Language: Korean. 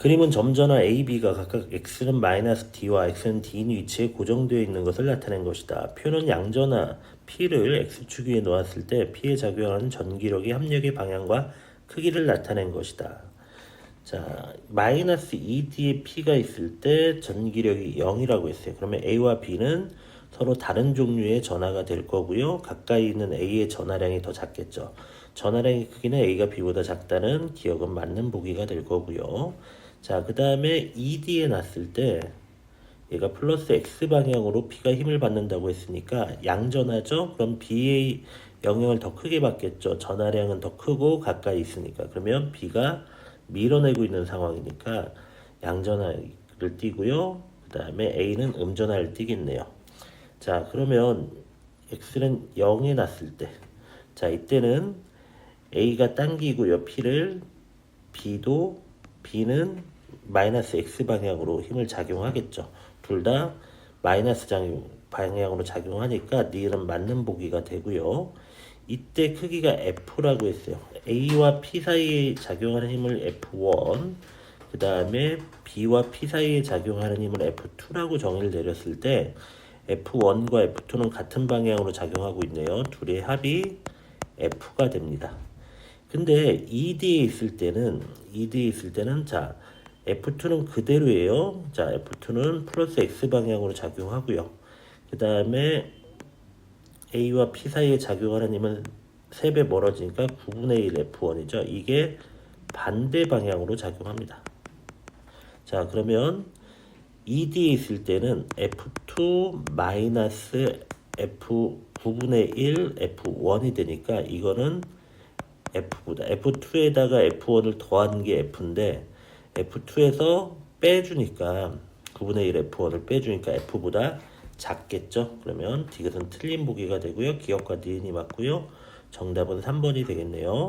그림은 점전화 A, B가 각각 x는 마이너스 d와 x는 d인 위치에 고정되어 있는 것을 나타낸 것이다. 표는 양전화 P를 x축 위에 놓았을 때 P에 작용하는 전기력의 합력의 방향과 크기를 나타낸 것이다. 자, 마이너스 2D에 P가 있을 때 전기력이 0이라고 했어요. 그러면 A와 B는 서로 다른 종류의 전하가 될 거고요. 가까이 있는 A의 전하량이 더 작겠죠. 전하량의 크기는 A가 B보다 작다는 기억은 맞는 보기가 될 거고요. 자, 그 다음에 2D에 놨을 때 얘가 플러스 X 방향으로 P가 힘을 받는다고 했으니까 양전하죠? 그럼 B의 영향을 더 크게 받겠죠. 전하량은 더 크고 가까이 있으니까. 그러면 B가 밀어내고 있는 상황이니까 양전하를 띄고요. 그 다음에 A는 음전하를 띄겠네요. 자, 그러면 X는 0에 놨을 때. 자, 이때는 A가 당기고요. P를 B도 B는 마이너스 X 방향으로 힘을 작용하겠죠. 둘 다 마이너스 방향으로 작용하니까 니은 맞는 보기가 되고요. 이때 크기가 F라고 했어요. A와 P 사이에 작용하는 힘을 F1, 그 다음에 B와 P 사이에 작용하는 힘을 F2라고 정의를 내렸을 때 F1과 F2는 같은 방향으로 작용하고 있네요. 둘의 합이 F가 됩니다. 근데 ED에 있을 때는 ED에 있을 때는 자 F2는 그대로예요. 자 F2는 플러스 X 방향으로 작용하고요. 그 다음에 A와 P 사이에 작용하는 힘은 3배 멀어지니까 9분의 1 F1이죠. 이게 반대 방향으로 작용합니다. 자 그러면 ED에 있을 때는 F2 마이너스 F 9분의 1 F1이 되니까 이거는 F보다 F2에다가 F1을 더한 게 F인데 F2에서 빼주니까 9분의 1 F1을 빼주니까 F보다 작겠죠. 그러면 디귿은 틀린 보기가 되고요. 기억과 니은이 맞고요. 정답은 3번이 되겠네요.